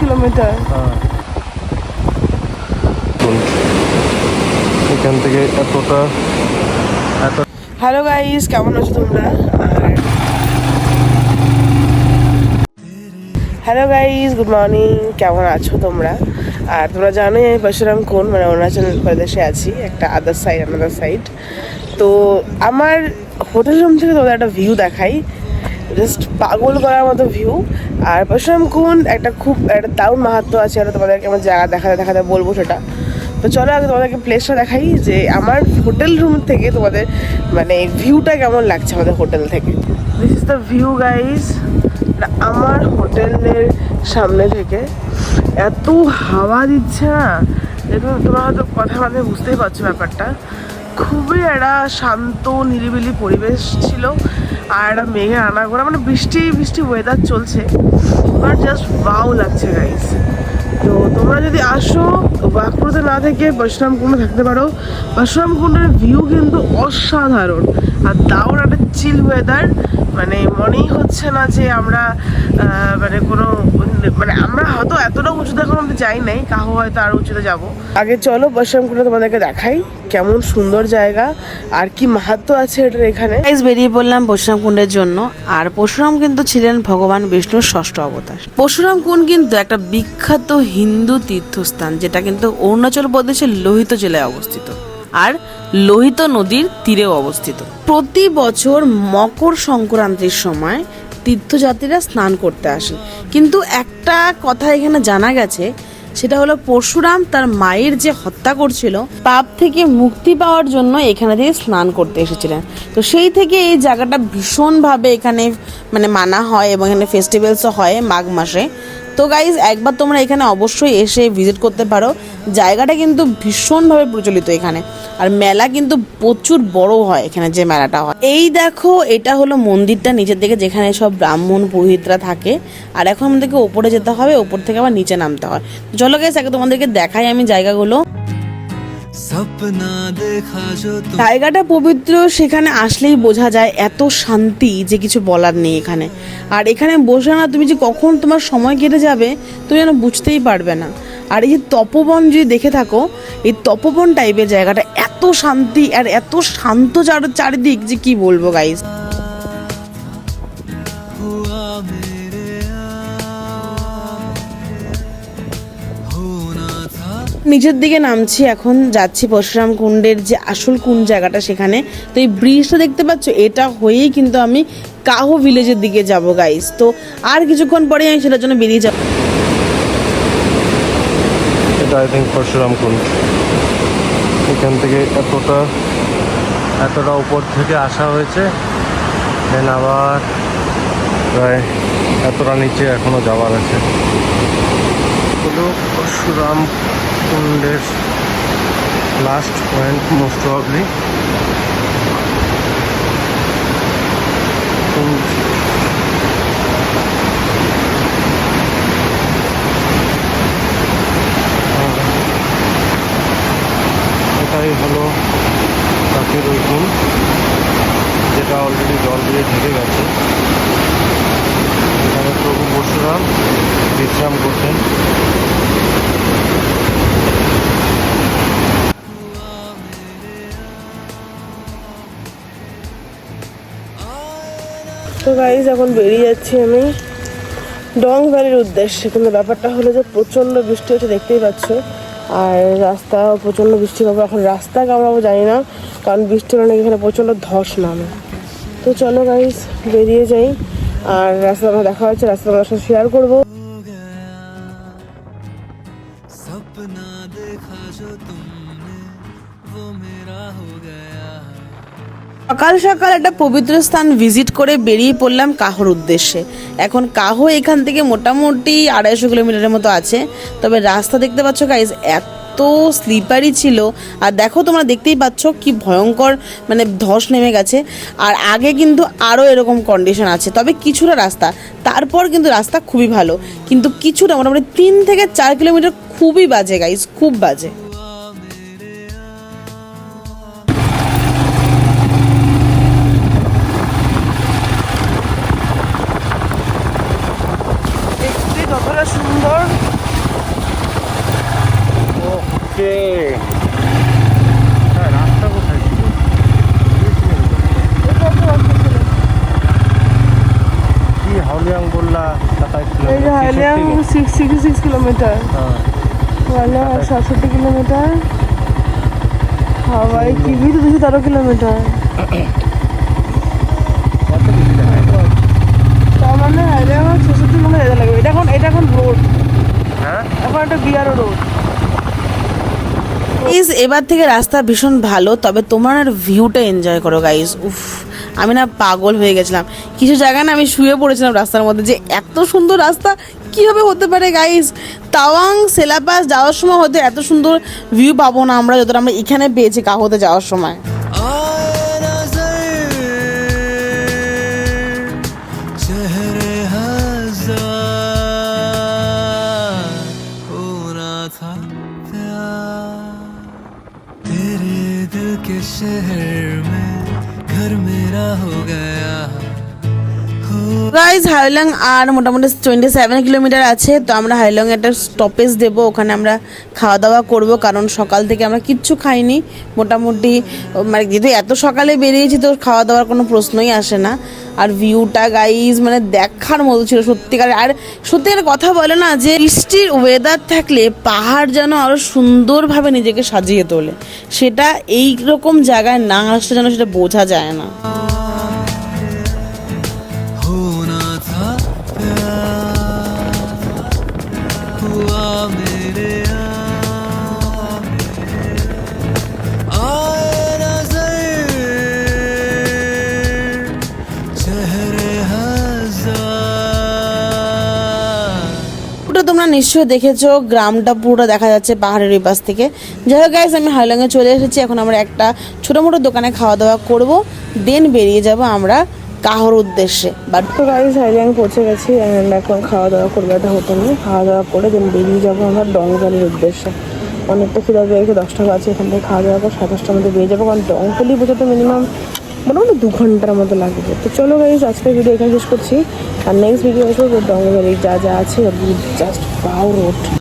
Kilometre. হ্যাঁ। এখান থেকে এতটা হ্যালো গাইস কেমন আছো তোমরা? আর হ্যালো গাইস গুড মর্নিং কেমন আছো তোমরা? আর তোমরা জানোই আমি পরশুরাম কোন মানে অরুণাচল প্রদেশে আছি একটা আদার সাইড আনাদার সাইড তো আমার হোটেল রুম থেকে তোমাদের একটা ভিউ দেখাই। জাস্ট পাগল করার মতো ভিউ আর পরশুরাম একটা খুব, একটা দারুণ মাহাত্ম আছে আর তোমাদেরকে আমার জায়গা দেখাতে দেখাতে বলব সেটা। তো চলো আগে তোমাদেরকে প্লেসটা দেখাই যে আমার হোটেল রুম থেকে তোমাদের মানে ভিউটা কেমন লাগছে আমাদের হোটেল থেকে। This is the view guys আমার হোটেলের সামনে থেকে এত হাওয়া দিচ্ছে না। দেখুন তোমরা হয়তো কথা মাঝে বুঝতেই পারছ ব্যাপারটা। খুবই একটা শান্ত, নিরিবিলি পরিবেশ ছিল। আর একটা আনা করা মানে বৃষ্টি বৃষ্টি ওয়েদার চলছে। আমার জাস্ট বাউ লাগছে গাইস তো তোমরা যদি আসো বাঁকুড়াতে না থেকে পরশুরাম কুণ্ডে থাকতে পারো। পরশুরাম কুণ্ডের ভিউ কিন্তু অসাধারণ। আর দারুণ একটা চিল ওয়েদার মানে মনেই হচ্ছে না যে আমরা মানে কোনো মানে আমরা হয়তো এতটা উঁচুতে এখন আমরা যাই নাই, কাহো হয়তো আরও উঁচুতে যাব। আগে চলো পরশুরাম কুণ্ডে তোমাদেরকে দেখাই কেমন সুন্দর জায়গা আর কি মাহাত্ম আছে এটার এখানে। বেরিয়ে পড়লাম পরশুরাম কুণ্ডের জন্য, আর পরশুরাম কিন্তু ছিলেন ভগবান বিষ্ণুর ষষ্ঠ অবতার। পরশুরাম কুণ্ড কিন্তু একটা বিখ্যাত হিন্দু তীর্থস্থান, যেটা কিন্তু অরুণাচল প্রদেশের লোহিত জেলায় অবস্থিত। আর লোহিত নদীর তীরেও অবস্থিত। প্রতি বছর মকর সংক্রান্তির সময় তীর্থযাত্রীরা স্নান করতে আসেন। কিন্তু একটা কথা এখানে জানা গেছে, সেটা হলো পরশুরাম তার মায়ের যে হত্যা করছিল, পাপ থেকে মুক্তি পাওয়ার জন্য এখানে দিয়ে স্নান করতে এসেছিলেন। তো সেই থেকে এই জায়গাটা ভীষণভাবে এখানে মানে মানা হয় এবং এখানে ফেস্টিভ্যালসও হয় মাঘ মাসে। তো গাইজ একবার তোমরা এখানে অবশ্যই এসে ভিজিট করতে পারো। জায়গাটা কিন্তু ভীষণভাবে প্রচলিত এখানে। আর মেলা কিন্তু প্রচুর বড় হয় এখানে যে মেলাটা হয়। এই দেখো, এটা হলো মন্দিরটা নিচের দিকে যেখানে সব ব্রাহ্মণ পুরোহিতরা থাকে। আর এখন আমাদেরকে ওপরে যেতে হবে, ওপর থেকে আবার নিচে নামতে হয়। চলো গাইজ আগে তোমাদেরকে দেখাই আমি জায়গাগুলো। জায়গাটা পবিত্র, সেখানে আসলেই বোঝা যায় এত শান্তি যে কিছু বলার নেই এখানে। আর এখানে বসে না, তুমি যে কখন তোমার সময় কেটে যাবে, তুমি যেন বুঝতেই পারবে না। আর এই যে তপবন যদি দেখে থাকো, এই তপবন টাইপের জায়গাটা এত শান্তি আর এত শান্ত চার- চারিদিক যে কি বলব গাইজ নিচের দিকে নামছি এখন, যাচ্ছি পরশুরাম কুণ্ডের যে আসল কোন জায়গাটা সেখানে। তো এই ব্রিজটা দেখতে পাচ্ছ, এটা হয়েই কিন্তু আমি কাহো ভিলেজের দিকে যাব গাইস তো আর কিছুক্ষণ পরে আমি সেটার জন্য বেরিয়ে যাব। এটা আই থিঙ্ক পরশুরাম কুণ্ড এখান থেকে এতটা এতটা উপর থেকে আসা হয়েছে দেন আবার প্রায় এতটা নিচে এখনও যাওয়ার আছে। হলো পরশুরাম কুণ্ডের লাস্ট পয়েন্ট মোস্ট প্রবলি এটাই হলো পাখির ওই কুল যেটা অলরেডি জল দিয়ে ঢেকে গেছে এখানে প্রভু পরশুরাম বিশ্রাম করতেন তো গাইজ এখন বেরিয়ে যাচ্ছি আমি ডং ভ্যালির উদ্দেশ্যে। কিন্তু ব্যাপারটা হলো যে প্রচণ্ড বৃষ্টি হচ্ছে, দেখতেই পাচ্ছ। আর রাস্তা, প্রচণ্ড বৃষ্টি পাবো এখন রাস্তা কামড়াবো জানি না, কারণ বৃষ্টি হলে এখানে প্রচণ্ড ধস নামে। তো চলো গাইজ বেরিয়ে যাই। আর রাস্তা দেখা হচ্ছে, রাস্তা সাথে শেয়ার করব। সকাল সকাল একটা পবিত্র স্থান ভিজিট করে বেরিয়ে পড়লাম কাহোর উদ্দেশ্যে। এখন কাহো এখান থেকে মোটামুটি আড়াইশো কিলোমিটারের মতো আছে। তবে রাস্তা দেখতে পাচ্ছ গাইজ এত স্লিপারি ছিল। আর দেখো তোমরা দেখতেই পাচ্ছ কি ভয়ঙ্কর মানে ধস নেমে গেছে। আর আগে কিন্তু আরও এরকম কন্ডিশন আছে। তবে কিছুটা রাস্তা। তারপর কিন্তু রাস্তা খুবই ভালো। কিন্তু কিছুটা, মোটামুটি তিন থেকে চার কিলোমিটার খুবই বাজে গাইজ খুব বাজে যতটা সুন্দর ওকে হ্যাঁ রাস্তা কোথায় ছিল কি হাউলিয়াং বললা সাতাইশ এই যে হাইলিয়াং সিক্স সিক্সটি সিক্স কিলোমিটার হ্যাঁ। আর সাতষট্টি কিলোমিটার হাওয়াই কিবি তো দুশো তেরো কিলোমিটার কত বেশি দেখা যায়? তার মানে হাইলিয়াং আর ছেষট্টি কিলোমিটার যেতে লাগবে এটা এখন এটা এখন রোড হ্যাঁ? এখন একটা বিয়ারও রোড গাইজ এবার থেকে রাস্তা ভীষণ ভালো তবে তোমার আর ভিউটা এনজয় করো গাইজ উফ আমি না পাগল হয়ে গেছিলাম। কিছু জায়গায় না আমি শুয়ে পড়েছিলাম রাস্তার মধ্যে যে এত সুন্দর রাস্তা কীভাবে হতে পারে গাইজ তাওয়াং সেলাপাস যাওয়ার সময় হয়তো এত সুন্দর ভিউ পাবো না আমরা যতটা আমরা এখানে পেয়েছি কাহতে যাওয়ার সময় आए नजर चेहरे हजार होना था प्यार तेरे दिल के शहर में घर मेरा हो गया हो গাইজ হাইলং আর মোটামুটি টোয়েন্টি সেভেন কিলোমিটার আছে, তো আমরা হাইলং একটা স্টপেজ দেব। ওখানে আমরা খাওয়া দাওয়া করব, কারণ সকাল থেকে আমরা কিচ্ছু খাইনি। মোটামুটি মানে যেহেতু এত সকালে বেরিয়েছি, তো খাওয়া দাওয়ার কোনো প্রশ্নই আসে না। আর ভিউটা গাইজ মানে দেখার মতো ছিল সত্যিকার আর সত্যিকার কথা বলে না, যে বৃষ্টির ওয়েদার থাকলে পাহাড় যেন আরও সুন্দরভাবে নিজেকে সাজিয়ে তোলে। সেটা এই রকম জায়গায় না আসলে যেন সেটা বোঝা যায় না। নিশ্চয়ই দেখেছ, গ্রামটা পুরো দেখা যাচ্ছে পাহাড়ের ওই পাশ থেকে। যাই হোক গাইজ আমি হাইলংয়ে চলে এসেছি, এখন আমরা একটা ছোটো মোটো দোকানে খাওয়া দাওয়া করব দেন বেরিয়ে যাব আমরা কাহর উদ্দেশ্যে। বাট তো গাড়ি হাইলিয়াং পৌঁছে গেছি অ্যান্ড এখন খাওয়া দাওয়া করব একটা হোটেলে খাওয়া দাওয়া করে দেন বেরিয়ে যাব আমরা ডংভ্যালির উদ্দেশ্যে। অনেকটা খিদা পেয়েছে দশ টাকা আছে এখান থেকে খাওয়া দাওয়া করে সাতাশটার মধ্যে বেরিয়ে যাব, কারণ ডংভ্যালি বোঝাতে মিনিমাম মোটামুটি দু ঘণ্টার মতো লাগবে। তো চলো গাইজ আজকের ভিডিও এখানে শেষ করছি। আর নেক্সট ভিডিও আসব যা যা আছে জাস্ট পাও